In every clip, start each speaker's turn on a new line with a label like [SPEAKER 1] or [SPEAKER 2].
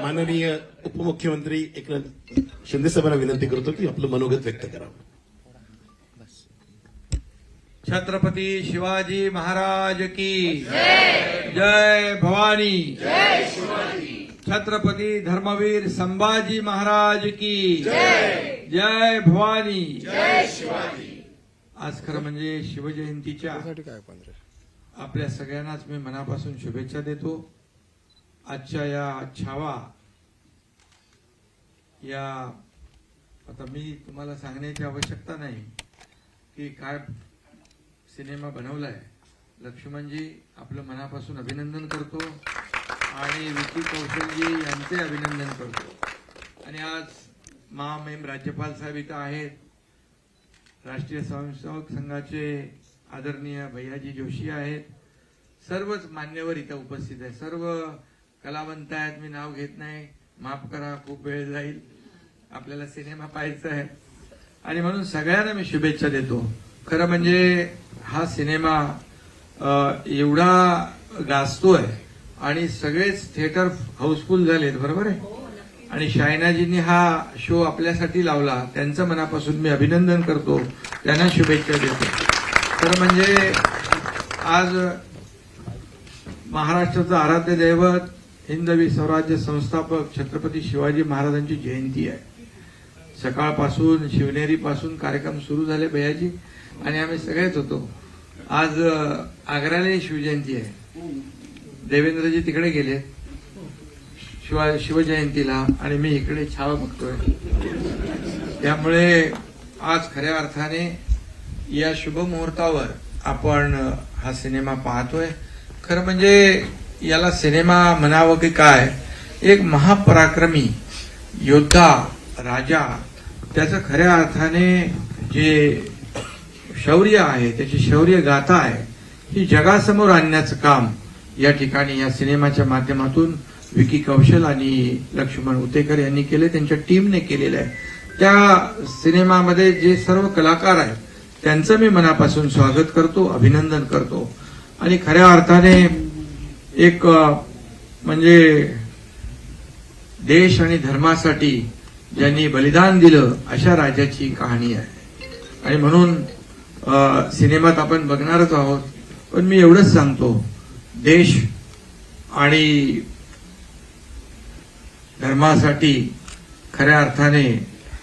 [SPEAKER 1] माननीय उपमुख्यमंत्री एकनाथ शिंदे साहेबांना विनंती करतो की आपलं मनोगत व्यक्त करावं
[SPEAKER 2] छत्रपती शिवाजी महाराज की जय! भवानी! छत्रपती धर्मवीर संभाजी महाराज की जय! भवानी! आज खरं म्हणजे शिवजयंतीच्या आपल्या सगळ्यांनाच मी मनापासून शुभेच्छा देतो. आजच्या या छावा. या आता मी तुम्हाला सांगण्याची आवश्यकता नाही की काय सिनेमा बनवलाय. लक्ष्मणजी आपलं मनापासून अभिनंदन करतो आणि विकी कौशलजी यांचे अभिनंदन करतो. आणि आज महामहिम राज्यपाल साहेब इथं आहेत. राष्ट्रीय स्वयंसेवक संघाचे आदरणीय भैयाजी जोशी आहेत. सर्वच मान्यवर इथं उपस्थित आहे सर्व कलावंत आहेत मी नाव घेत नाही. माफ करा खूप वेळ जाईल. आपल्याला सिनेमा पाहायचा आहे. आणि म्हणून सगळ्यांना मी शुभेच्छा देतो. खरं म्हणजे हा सिनेमा एवढा गाजतोय आणि सगळेच थिएटर हाऊसफुल झालेत बरोबर आहे? आणि शायनाजींनी हा शो आपल्यासाठी लावला. त्यांचं मनापासून मी अभिनंदन करतो. त्यांना शुभेच्छा देतो. खरं म्हणजे आज महाराष्ट्राचं आराध्य दैवत हिंदवी स्वराज्य संस्थापक छत्रपती शिवाजी महाराजांची जयंती आहे. सकाळपासून शिवनेरीपासून कार्यक्रम सुरू झाले भैयाजी आणि आम्ही सगळेच होतो. आज अ, आग्र्यालाही शिवजयंती आहे. देवेंद्रजी तिकडे गेले. शिवा शिवजयंतीला आणि मी इकडे छावा बघतोय. त्यामुळे आज खऱ्या अर्थाने या शुभ मुहूर्तावर आपण हा सिनेमा पाहतोय. खरं म्हणजे याला सिनेमा म्हणावं की काय? एक महापराक्रमी योद्धा राजा त्याचं खऱ्या अर्थाने जे शौर्य आहे त्याची शौर्य गाथा आहे ही जगासमोर आणण्याचं काम या ठिकाणी या सिनेमाच्या माध्यमातून विकी कौशल आणि लक्ष्मण उतेकर यांनी केले त्यांच्या टीमने केलेलं आहे. त्या सिनेमामध्ये जे सर्व कलाकार आहेत त्यांचं मी मनापासून स्वागत करतो अभिनंदन करतो. आणि खऱ्या अर्थाने एक म्हणजे देश आणि धर्मासाठी ज्यांनी बलिदान दिलं अशा राजाची कहाणी आहे. आणि म्हणून सिनेमात आपण बघणारच आहोत. पण मी एवढंच सांगतो देश आणि धर्मासाठी खऱ्या अर्थाने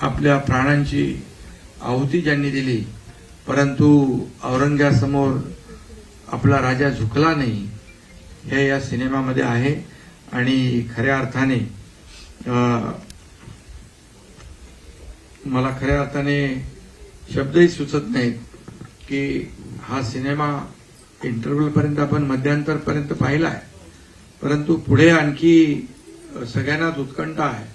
[SPEAKER 2] आपल्या प्राणांची आहुती ज्यांनी दिली परंतु औरंगासमोर आपला राजा झुकला नाही. हे या सिनेमामध्ये आहे आणि खऱ्या अर्थाने मला खऱ्या अर्थाने शब्दही सुचत नाहीत की हा सिनेमा इंटरव्ह्यूपर्यंत आपण मध्यांतरपर्यंत पाहिला आहे परंतु पुढे आणखी सगळ्यांनाच उत्कंठा आहे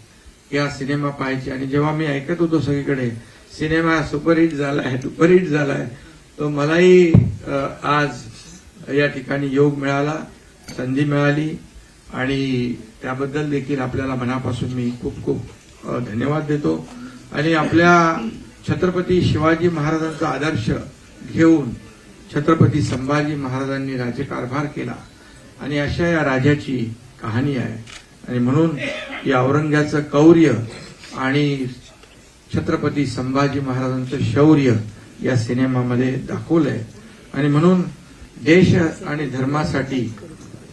[SPEAKER 2] की हा सिनेमा पाहायची. आणि जेव्हा मी ऐकत होतो सगळीकडे सिनेमा सुपरहिट झाला आहे सुपरहिट झाला आहे तो मलाही आज या ठिकाणी योग मिळाला. संधी मिळाली आणि त्याबद्दल देखील आपल्याला मनापासून मी खूप खूप धन्यवाद देतो. आणि आपल्या छत्रपती शिवाजी महाराजांचा आदर्श घेऊन छत्रपती संभाजी महाराजांनी राज्यकारभार केला. आणि अशा या राजाची कहाणी आहे. आणि म्हणून या औरंग्याचं कौर्य आणि छत्रपती संभाजी महाराजांचं शौर्य या सिनेमामध्ये दाखवलंय. आणि म्हणून देश आणि धर्मासाठी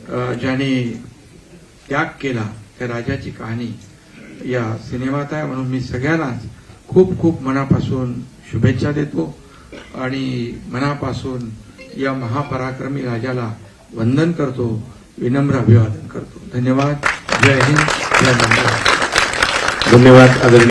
[SPEAKER 2] ज्याने त्याग केला त्या राजाची कहाणी या सिनेमात आहे. म्हणून मी सगळ्यांनाच खूप खूप मनापासून शुभेच्छा देतो आणि मनापासून या महापराक्रमी राजाला वंदन करतो विनम्र अभिवादन करतो. धन्यवाद. जय हिंद. जय
[SPEAKER 1] धन्यवाद आदरणीय